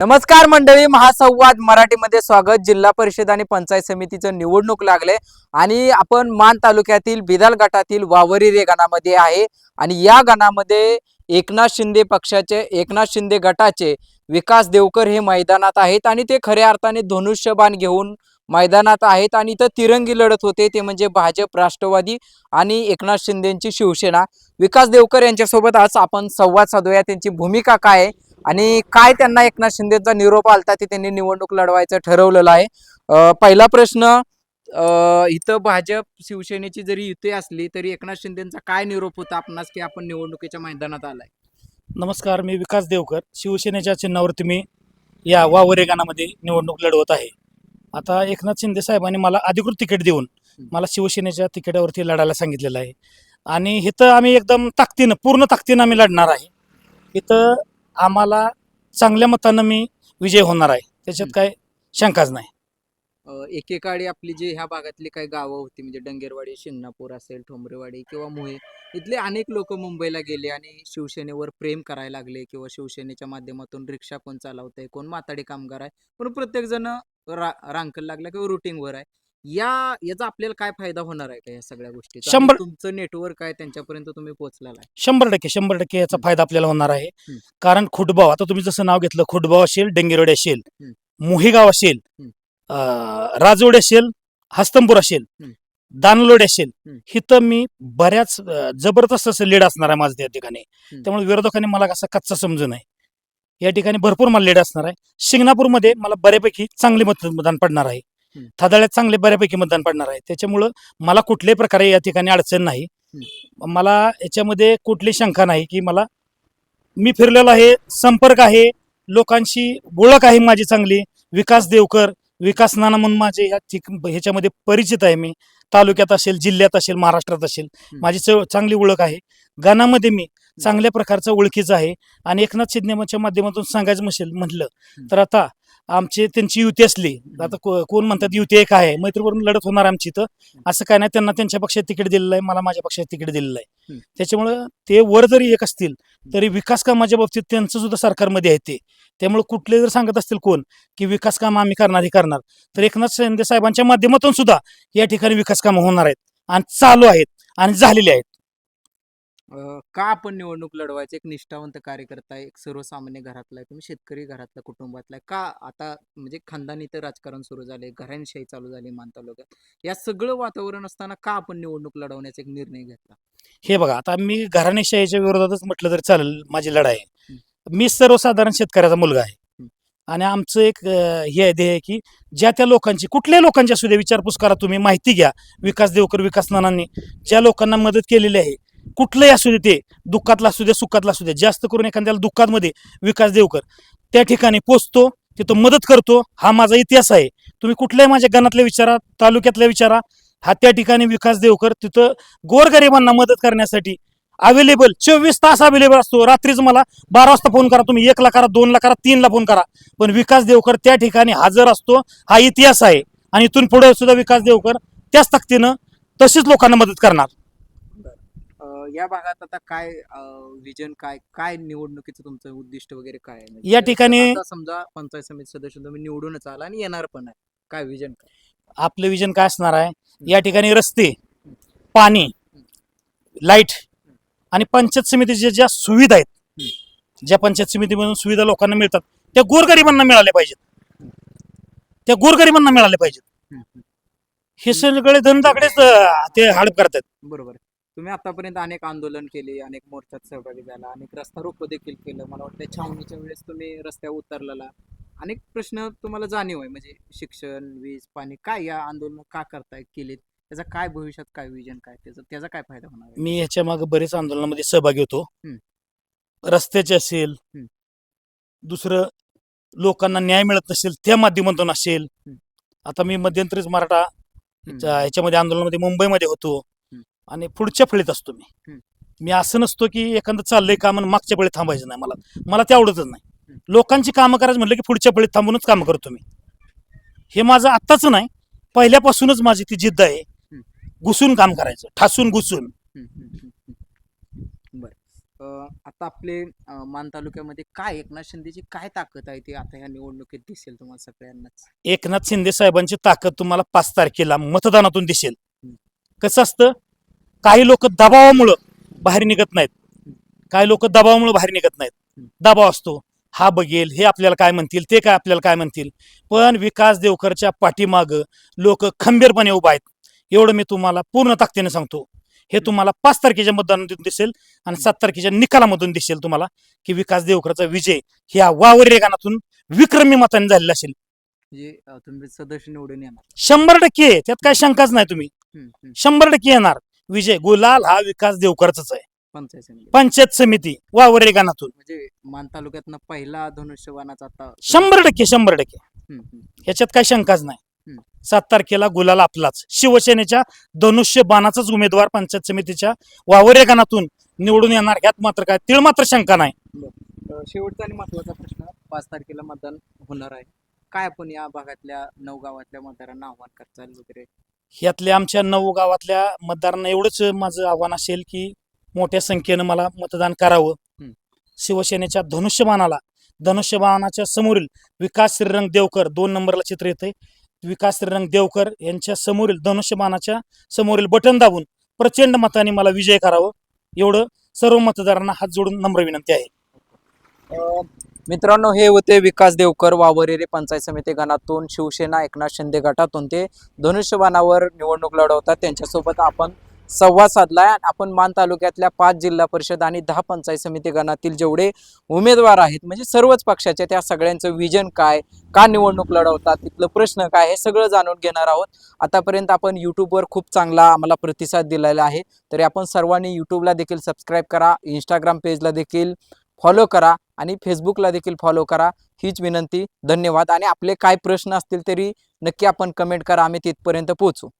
नमस्कार मंडळी महासंवाद मराठीमध्ये स्वागत. जिल्हा परिषद आणि पंचायत समितीचं निवडणूक लागले आणि आपण मान तालुक्यातील बिदाल गटातील वावरी रे गणामध्ये आहे आणि या गणामध्ये एकनाथ शिंदे पक्षाचे एकनाथ शिंदे गटाचे विकास देवकर हे मैदानात आहेत आणि ते खऱ्या अर्थाने धनुष्यबाण घेऊन मैदानात आहेत आणि इथं तिरंगी लढत होते. ते म्हणजे भाजप राष्ट्रवादी आणि एकनाथ शिंदेची शिवसेना. विकास देवकर यांच्यासोबत आज आपण संवाद साधूया. त्यांची भूमिका काय आहे? आणि काय त्यांना एकनाथ शिंदेचा निरोप आलता ते त्यांनी निवडणूक लढवायचं ठरवलेलं आहे? पहिला प्रश्न इथं भाजप शिवसेनेची जरी युती असली तरी एकनाथ शिंदेचा काय निरोप होता आपणास की आपण निवडणुकीच्या मैदानात आलाय? नमस्कार मी विकास देवकर. शिवसेनेच्या चिन्हावरती मी या वावरे गाणामध्ये निवडणूक लढवत आहे. आता एकनाथ शिंदे साहेबांनी मला अधिकृत तिकीट देऊन मला शिवसेनेच्या तिकिटावरती लढायला सांगितलेलं आहे. आणि इथं आम्ही एकदम ताकदीनं पूर्ण ताकदीनं आम्ही लढणार आहे. इथं आम्हाला चांगल्या मतानं मी विजय होणार आहे. त्याच्यात काय शंकाच नाही. एकेकाळी आपली जी ह्या भागातली काही गावं होती म्हणजे डंगेरवाडी शिंगणापूर असेल ठोंबरेवाडी किंवा मोहे इथले अनेक लोक मुंबईला गेले आणि शिवसेनेवर प्रेम करायला लागले किंवा शिवसेनेच्या माध्यमातून रिक्षा कोण चालवतंय कोण माताडी कामगार आहे पण प्रत्येक जण रा रांकल लागला किंवा रुटीनवर आहे. या याचा आपल्याला काय फायदा होणार आहे का या सगळ्या गोष्टी शंभर- तुमचं नेटवर्क आहे त्यांच्यापर्यंत तुम्ही पोहोचलेला आहे शंभर टक्के शंभर टक्के याचा. फायदा आपल्याला होणार आहे. कारण खुटबाव आता तुम्ही जसं नाव घेतलं खुटबाव असेल डेंगेरोड असेल. मोहीगाव असेल. अं, राजोड असेल हस्तंपूर असेल. दानलोड असेल. हिथं मी बऱ्याच अं, जबरदस्त असं लीड असणार आहे माझं त्या ठिकाणी. त्यामुळे विरोधकांनी मला कसा कच्चा समजू नये या ठिकाणी भरपूर मला लीड असणार आहे शिंगणापूरमध्ये मला बऱ्यापैकी चांगले मत मतदान पडणार आहे. थादाळ्यात चांगले बऱ्यापैकी मतदान पडणार आहे. त्याच्यामुळं मला कुठल्याही प्रकारे या ठिकाणी अडचण नाही. मला याच्यामध्ये कुठली शंका नाही की मला मी फिरलेलो आहे संपर्क आहे लोकांशी ओळख आहे माझी चांगली. विकास देवकर विकास नाना म्हणून माझे ह्याच्यामध्ये परिचित आहे मी. तालुक्यात असेल जिल्ह्यात असेल महाराष्ट्रात असेल माझी चांगली ओळख आहे. गाण्यामध्ये मी चांगल्या प्रकारचा ओळखीचा आहे. आणि एकनाथ सिनेमाच्या माध्यमातून सांगायचं म्हसेल म्हटलं तर आता आमची त्यांची युती असली. आता को- कोण म्हणतात युती एक आहे मैत्रीवरून लढत होणार आमची इथं. असं काय नाही त्यांना त्यांच्या पक्षात तिकीट दिलेलं आहे मला माझ्या पक्षात तिकीट दिलेलं आहे. त्याच्यामुळं ते वर जरी एक असतील तरी विकास कामाच्या बाबतीत त्यांचं सुद्धा सरकारमध्ये आहे ते. त्यामुळे कुठले जर सांगत असतील कोण की विकास काम आम्ही करणार हे करणार तर एकनाथ शिंदे साहेबांच्या माध्यमातून सुद्धा या ठिकाणी विकास कामं होणार आहेत. आणि चालू आहेत आणि झालेले आहेत. का आपण निवडणूक लढवायचं? एक निष्ठावंत कार्यकर्ता आहे एक सर्वसामान्य घरातला आहे. तुम्ही शेतकरी घरातला कुटुंबातला आहे. का आता म्हणजे खानदानी तर राजकारण सुरू झाले घरांशाही चालू झाली मान तालुक्यात. या सगळं वातावरण असताना का आपण निवडणूक लढवण्याचा एक निर्णय घेतला? हे बघा आता मी घराणेशाहीच्या विरोधातच म्हटलं तरी चालेल माझी लढाई मी सर्वसाधारण शेतकऱ्याचा मुलगा आहे. आणि आमचं एक हे आहे ध्येय आहे की ज्या त्या लोकांची कुठल्याही लोकांची असू द्या विचारपूस करा तुम्ही माहिती घ्या. विकास देवकर विकास नानांनी ज्या लोकांना मदत केलेली आहे कुठलंही असू दे ते दुःखातला असू दे सुखातला असू दे जास्त करून एखाद्याला दुःखामध्ये विकास देवकर त्या ठिकाणी पोचतो तिथं मदत करतो. हा माझा इतिहास आहे. तुम्ही कुठल्याही माझ्या गणातल्या विचारा तालुक्यातल्या विचारा. हा त्या ठिकाणी विकास देवकर तिथं गोरगरिबांना मदत करण्यासाठी अवेलेबल चोवीस तास अवेलेबल असतो. रात्रीच मला बारा वाजता फोन करा तुम्ही. एकला करा दोनला करा तीनला फोन करा. पण विकास देवकर त्या ठिकाणी हजर असतो. हा इतिहास आहे. आणि इथून पुढे सुद्धा विकास देवकर त्याच ताकदीनं तशीच लोकांना मदत करणार. या भागात आता काय विजन काय काय निवडणुकीचं तुमचं उद्दिष्ट वगैरे काय आहे? म्हणजे या ठिकाणी- आता समजा पंचायत समिती सदस्य तुम्ही निवडूनच आला आणि येणार पण आहे. काय विजन काय आपलं विजन काय असणार आहे? या ठिकाणी रस्ते पाणी लाइट आणि पंचायत समितीच्या ज्या सुविधा आहेत ज्या पंचायत समितीमधून सुविधा लोकांना मिळतात त्या गोरगरिबांना मिळाल्या पाहिजेत. त्या गोरगरिबांना मिळाल्या पाहिजेत. हम्म, हम्म. हे सगळे धनदाकडेच अं, ते हडप करतात. बरोबर. तुम्ही आतापर्यंत अनेक आंदोलन केले अनेक मोर्चात सहभागी झाला अनेक रस्ता रोको देखील केलं मला वाटतं छावणीच्या वेळेस तुम्ही रस्त्यावर उतरलेला अनेक प्रश्न तुम्हाला जाणीव आहे म्हणजे शिक्षण वीज पाणी काय या आंदोलन का करताय केलेत त्याचा काय भविष्यात काय विजन काय त्याचा त्याचा काय फायदा होणार आहे? मी ह्याच्या मागे बरेच आंदोलनामध्ये सहभागी होतो हम्म. रस्त्याचे असेल हम्म. दुसरं लोकांना न्याय मिळत नसेल त्या माध्यमातून असेल हम्म. आता मी मध्यंतरीच मराठा हम्म. ह्याच्या- ह्याच्यामध्ये आंदोलनामध्ये मुंबईमध्ये होतो. आणि पुढच्या फळीत असतो मी. मी असं नसतो की एखादं चाललंय काम आणि मागच्या फळीत थांबायचं नाही मला. मला ते आवडतच नाही. लोकांची कामं करायचं म्हटलं की पुढच्या फळीत थांबूनच कामं करतो मी. हे माझं आत्ताच नाही. पहिल्यापासूनच माझी ती जिद्द आहे. घुसून काम करायचं. ठासून घुसून. बरं. आता आपले मान तालुक्यामध्ये काय एकनाथ शिंदेची काय ताकद आहे ती आता ह्या निवडणुकीत दिसेल तुम्हाला सगळ्यांनाच? एकनाथ शिंदे साहेबांची ताकद तुम्हाला पाच तारखेला मतदानातून दिसेल. कसं असतं? काही लोक दबावामुळं बाहेर निघत नाहीत. काही लोक दबावामुळे बाहेर निघत नाहीत. दबाव असतो. हा बघेल हे आपल्याला काय म्हणतील ते काय आपल्याला काय म्हणतील. पण विकास देवकरच्या पाठीमाग लोक खंबीरपणे उभा आहेत. एवढं मी तुम्हाला पूर्ण ताकदीने सांगतो. हे तुम्हाला पाच तारखेच्या मतदानातून दिसेल आणि सात तारखेच्या निकालामधून दिसेल तुम्हाला की विकास देवकरचा विजय ह्या वावर रेगानातून विक्रमी मताने झालेला असेल. म्हणजे तुम्ही सदस्य निवडून येणार. शंभर टक्के त्यात काय शंकाच नाही तुम्ही. शंभर टक्के येणार. विजय गुलाल हा विकास देवकरचाच आहे. पंचायत समिती. पंचायत समिती वावर म्हणजे मान तालुक्यातनं पहिला धनुष्यबाणाचा आता शंभर टक्के शंभर टक्के. हम्म, हम्म. ह्याच्यात काय शंकाच नाही. हम्म. सात तारखेला गुलाल आपलाच. शिवसेनेच्या धनुष्य बाणाचाच उमेदवार पंचायत समितीच्या वावर रेगानातून निवडून येणार. ह्यात मात्र काय तिळ मात्र शंका नाही. अं, शेवटचा आणि महत्त्वाचा प्रश्न पाच तारखेला मतदान होणार आहे. काय आपण या भागातल्या नऊ गावातल्या मतदारांना आव्हान करताल वगैरे? ह्यातल्या आमच्या नऊ गावातल्या मतदारांना एवढंच माझं आव्हान असेल की मोठ्या संख्येनं मला मतदान करावं. शिवसेनेच्या धनुष्यबाणाला धनुष्यबाणाच्या समोरील विकास श्रीरंग देवकर दोन नंबरला चित्र येते विकास श्रीरंग देवकर यांच्या समोरील धनुष्यबाणाच्या समोरील बटन दाबून प्रचंड मताने मला विजय करावं. एवढं सर्व मतदारांना हात जोडून नम्र विनंती आहे. अं, मित्रांनो हे होते विकास देवकर वावरेरे पंचायत समिती गणातून शिवसेना एकनाथ शिंदे गटातून. ते धनुष्यबाणावर निवडणूक लढवतात. त्यांच्यासोबत आपण संवाद साधला आणि आपण मान तालुक्यातल्या पाच जिल्हा परिषद आणि दहा पंचायत समिती गणातील जेवढे उमेदवार आहेत म्हणजे सर्वच पक्षाचे त्या सगळ्यांचं विजन काय का निवडणूक लढवतात तिथलं प्रश्न काय हे सगळं जाणून घेणार आहोत. आतापर्यंत आपण यूट्यूबवर खूप चांगला आम्हाला प्रतिसाद दिलेला आहे. तरी आपण सर्वांनी यूट्यूबला देखील सबस्क्राईब करा. इंस्टाग्राम पेजला देखील फॉलो करा. आणि फेसबुकला देखील फॉलो करा. हीच विनंती धन्यवाद. आणि आपले काय प्रश्न असतील तरी नक्की आपण कमेंट करा. आम्ही तिथपर्यंत पोहोचू.